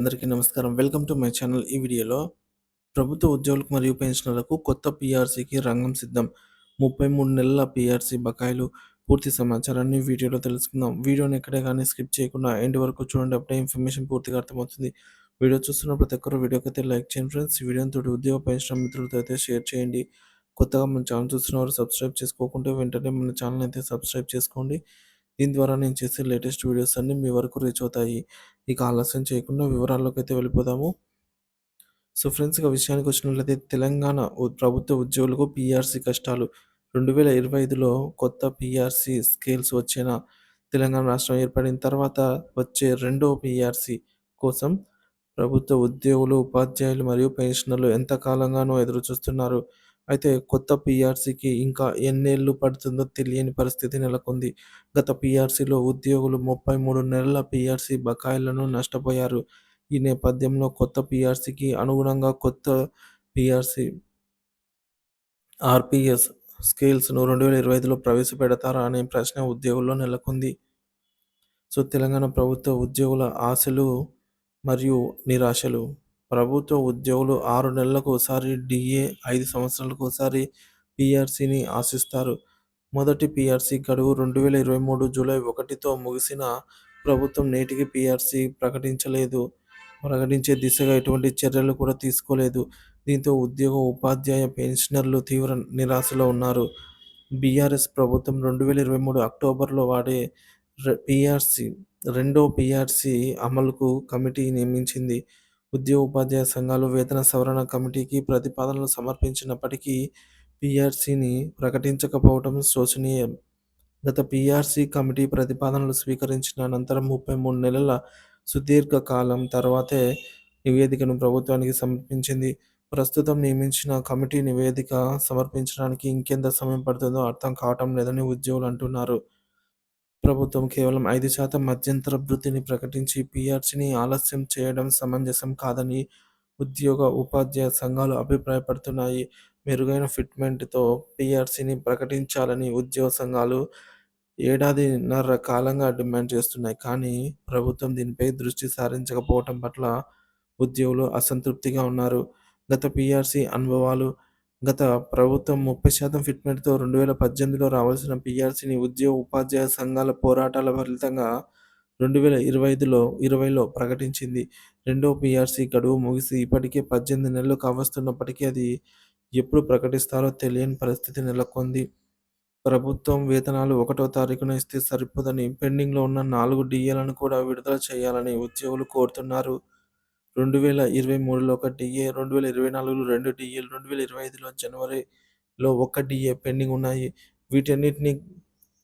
అందరికీ నమస్కారం. Welcome to my channel. ఈ వీడియోలో ప్రభుత్వ ఉద్యోగులకు మరియు పెన్షనర్లకు కొత్త పీఆర్సీకి రంగం సిద్ధం. ముప్పై మూడు నెలల పీఆర్సీ బకాయిలు పూర్తి సమాచారాన్ని వీడియోలో తెలుసుకుందాం. వీడియోని ఎక్కడే కానీ స్కిప్ చేయకుండా ఎండ్ వరకు చూడండి. అప్పుడే ఇన్ఫర్మేషన్ పూర్తిగా అర్థమవుతుంది. వీడియో చూస్తున్న ప్రతి ఒక్కరు వీడియోకి అయితే లైక్ చేయండి ఫ్రెండ్స్. ఈ వీడియోని తోటి ఉద్యోగ పెన్షన్ మిత్రులతో అయితే షేర్ చేయండి. కొత్తగా మన ఛానల్ చూస్తున్న వారు సబ్స్క్రైబ్ చేసుకోకుంటే వెంటనే మన ఛానల్ అయితే సబ్స్క్రైబ్ చేసుకోండి. దీని ద్వారా నేను చేసే లేటెస్ట్ వీడియోస్ అన్నీ మీ వరకు రీచ్ అవుతాయి. ఇక ఆలస్యం చేయకుండా వివరాల్లోకి అయితే వెళ్ళిపోదాము. సో ఫ్రెండ్స్ ఇక విషయానికి వచ్చినట్లయితే తెలంగాణ ప్రభుత్వ ఉద్యోగులకు పీఆర్సీ కష్టాలు. రెండు వేల ఇరవై ఐదులో కొత్త పీఆర్సీ స్కేల్స్ వచ్చిన తెలంగాణ రాష్ట్రం ఏర్పడిన తర్వాత వచ్చే రెండో పీఆర్సీ కోసం ప్రభుత్వ ఉద్యోగులు ఉపాధ్యాయులు మరియు పెన్షనర్లు ఎంత కాలంగానో ఎదురు చూస్తున్నారు అయితే కొత్త పీఆర్సీకి ఇంకా ఎన్నేళ్ళు పడుతుందో తెలియని పరిస్థితి నెలకొంది. గత పీఆర్సీలో ఉద్యోగులు ముప్పై మూడు నెలల పీఆర్సీ బకాయిలను నష్టపోయారు. ఈ నేపథ్యంలో కొత్త పీఆర్సీకి అనుగుణంగా కొత్త పీఆర్సీ ఆర్పిఎస్ స్కేల్స్ను రెండు వేల ఇరవై ఐదులో ప్రవేశపెడతారా అనే ప్రశ్న ఉద్యోగుల్లో నెలకొంది. సో తెలంగాణ ప్రభుత్వ ఉద్యోగుల ఆశలు మరియు నిరాశలు ప్రభుత్వ ఉద్యోగులు ఆరు నెలలకు ఒకసారి డిఏ ఐదు సంవత్సరాలకు ఒకసారి పిఆర్సీని ఆశిస్తారు. మొదటి పిఆర్సీ గడువు రెండు వేల ఇరవై మూడు జూలై ఒకటితో ముగిసిన ప్రభుత్వం నేటికి పిఆర్సీ ప్రకటించలేదు. ప్రకటించే దిశగా ఎటువంటి చర్యలు కూడా తీసుకోలేదు. దీంతో ఉద్యోగ ఉపాధ్యాయ పెన్షనర్లు తీవ్ర నిరాశలో ఉన్నారు. బీఆర్ఎస్ ప్రభుత్వం రెండు వేల ఇరవై మూడు అక్టోబర్లో వాడే పిఆర్సీ రెండో పిఆర్సీ అమలుకు కమిటీ నియమించింది. ఉద్యోగ ఉపాధ్యాయ సంఘాలు వేతన సవరణ కమిటీకి ప్రతిపాదనలు సమర్పించినప్పటికీ పిఆర్సీని ప్రకటించకపోవడం శోచనీయం. గత పిఆర్సీ కమిటీ ప్రతిపాదనలు స్వీకరించిన అనంతరం ముప్పై మూడు నెలల సుదీర్ఘ కాలం తర్వాతే నివేదికను ప్రభుత్వానికి సమర్పించింది. ప్రస్తుతం నియమించిన కమిటీ నివేదిక సమర్పించడానికి ఇంకెంత సమయం పడుతుందో అర్థం కావటం లేదని ఉద్యోగులు అంటున్నారు. ప్రభుత్వం కేవలం ఐదు శాతం మధ్యంతర భృతిని ప్రకటించి పీఆర్సీని ఆలస్యం చేయడం సమంజసం కాదని ఉద్యోగ ఉపాధ్యాయ సంఘాలు అభిప్రాయపడుతున్నాయి. మెరుగైన ఫిట్మెంట్తో పీఆర్సీని ప్రకటించాలని ఉద్యోగ సంఘాలు ఏడాదిన్నర కాలంగా డిమాండ్ చేస్తున్నాయి. కానీ ప్రభుత్వం దీనిపై దృష్టి సారించకపోవటం పట్ల ఉద్యోగులు అసంతృప్తిగా ఉన్నారు. గత పీఆర్సీ అనుభవాలు గత ప్రభుత్వం ముప్పై శాతం ఫిట్మెంట్తో రెండు వేల పద్దెనిమిదిలో రావాల్సిన పీఆర్సీని ఉద్యోగ ఉపాధ్యాయ సంఘాల పోరాటాల ఫలితంగా రెండు వేల ఇరవై ఐదులో ఇరవైలో ప్రకటించింది. రెండో పీఆర్సీ గడువు ముగిసి ఇప్పటికే పద్దెనిమిది నెలలు కావస్తున్నప్పటికీ అది ఎప్పుడు ప్రకటిస్తారో తెలియని పరిస్థితి నెలకొంది. ప్రభుత్వం వేతనాలు ఒకటో తారీఖున ఇస్తే సరిపోదని పెండింగ్లో ఉన్న నాలుగు డిఏలను కూడా విడుదల చేయాలని ఉద్యోగులు కోరుతున్నారు. రెండు వేల ఇరవై మూడులో ఒక డిఏ రెండు వేల ఇరవై నాలుగులో రెండు డిఏలు రెండు వేల ఇరవై ఐదులో జనవరిలో ఒక డిఏ పెండింగ్ ఉన్నాయి. వీటన్నిటిని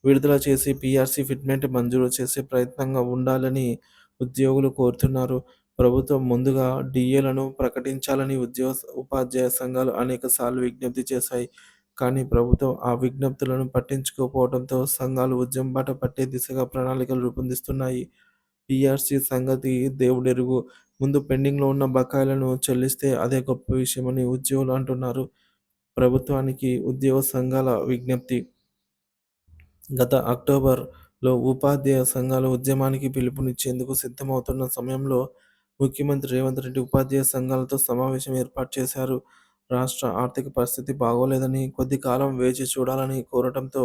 విడుదల చేసి పీఆర్సీ ఫిట్మెంట్ మంజూరు చేసే ప్రయత్నంగా ఉండాలని ఉద్యోగులు కోరుతున్నారు. ప్రభుత్వం ముందుగా డిఏలను ప్రకటించాలని ఉద్యోగ ఉపాధ్యాయ సంఘాలు అనేక సార్లు విజ్ఞప్తి చేశాయి. కానీ ప్రభుత్వం ఆ విజ్ఞప్తులను పట్టించుకోకపోవడంతో సంఘాలు ఉద్యమం బాట పట్టే దిశగా ప్రణాళికలు రూపొందిస్తున్నాయి. పీఆర్సీ సంగతి దేవుడెరుగు. ముందు పెండింగ్లో ఉన్న బకాయిలను చెల్లిస్తే అదే గొప్ప విషయమని ఉద్యోగులు అంటున్నారు. ప్రభుత్వానికి ఉద్యోగ సంఘాల విజ్ఞప్తి. గత అక్టోబర్లో ఉపాధ్యాయ సంఘాలు ఉద్యమానికి పిలుపునిచ్చేందుకు సిద్ధమవుతున్న సమయంలో ముఖ్యమంత్రి రేవంత్ రెడ్డి ఉపాధ్యాయ సంఘాలతో సమావేశం ఏర్పాటు చేశారు. రాష్ట్ర ఆర్థిక పరిస్థితి బాగోలేదని కొద్ది కాలం వేచి చూడాలని కోరటంతో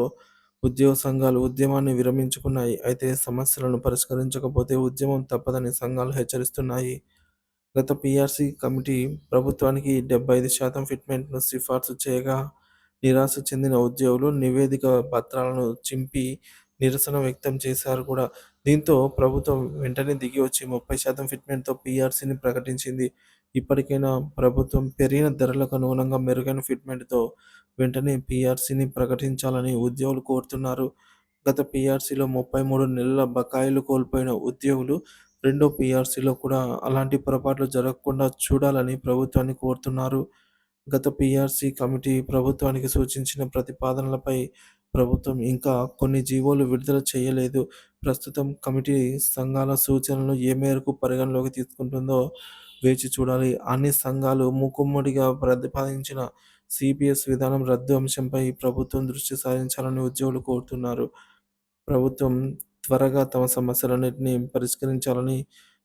ఉద్యోగ సంఘాలు ఉద్యమాన్ని విరమించుకున్నాయి. అయితే సమస్యలను పరిష్కరించకపోతే ఉద్యమం తప్పదని సంఘాలు హెచ్చరిస్తున్నాయి. గత పిఆర్సీ కమిటీ ప్రభుత్వానికి డెబ్బై ఐదు శాతం ఫిట్మెంట్ను సిఫార్సు చేయగా నిరాశ చెందిన ఉద్యోగులు నివేదిక పత్రాలను చింపి నిరసన వ్యక్తం చేశారు కూడా. దీంతో ప్రభుత్వం వెంటనే దిగి వచ్చి ముప్పై శాతం ఫిట్మెంట్తో పీఆర్సీని ప్రకటించింది. ఇప్పటికైనా ప్రభుత్వం పెరిగిన ధరలకు అనుగుణంగా మెరుగైన ఫిట్మెంట్తో వెంటనే పీఆర్సీని ప్రకటించాలని ఉద్యోగులు కోరుతున్నారు. గత పీఆర్సీలో ముప్పై మూడు నెలల బకాయిలు కోల్పోయిన ఉద్యోగులు రెండో పీఆర్సీలో కూడా అలాంటి పొరపాట్లు జరగకుండా చూడాలని ప్రభుత్వాన్ని కోరుతున్నారు. గత పీఆర్సీ కమిటీ ప్రభుత్వానికి సూచించిన ప్రతిపాదనలపై ప్రభుత్వం ఇంకా కొన్ని జీవోలు విడుదల చేయలేదు. ప్రస్తుతం కమిటీ సంఘాల సూచనలు ఏ మేరకు పరిగణలోకి తీసుకుంటుందో వేచి చూడాలి. అన్ని సంఘాలు మూకుమ్మడిగా ప్రతిపాదించిన సిపిఎస్ విధానం రద్దు అంశంపై ప్రభుత్వం దృష్టి సారించాలని ఉద్యోగులు కోరుతున్నారు. ప్రభుత్వం త్వరగా తమ సమస్యలన్నింటినీ పరిష్కరించాలని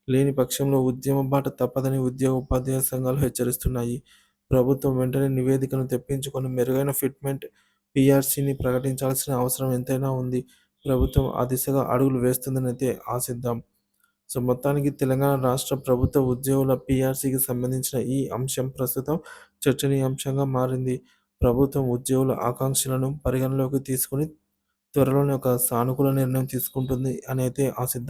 లేని పక్షంలో ఉద్యమ బాట తప్పదని ఉద్యోగ ఉపాధ్యాయ సంఘాలు హెచ్చరిస్తున్నాయి. ప్రభుత్వం వెంటనే నివేదికను తెప్పించుకొని మెరుగైన ఫిట్మెంట్ పిఆర్సీని ప్రకటించాల్సిన అవసరం ఎంతైనా ఉంది. ప్రభుత్వం ఆ దిశగా అడుగులు వేస్తుందని అయితే ఆశిద్దాం. సో మొత్తానికి తెలంగాణ రాష్ట్ర ప్రభుత్వ ఉద్యోగుల పీఆర్సీకి సంబంధించిన ఈ అంశం ప్రస్తుతం చర్చనీయాంశంగా మారింది. ప్రభుత్వం ఉద్యోగుల ఆకాంక్షలను పరిగణలోకి తీసుకుని త్వరలోనే ఒక సానుకూల నిర్ణయం తీసుకుంటుంది అని అయితే ఆశిద్దాం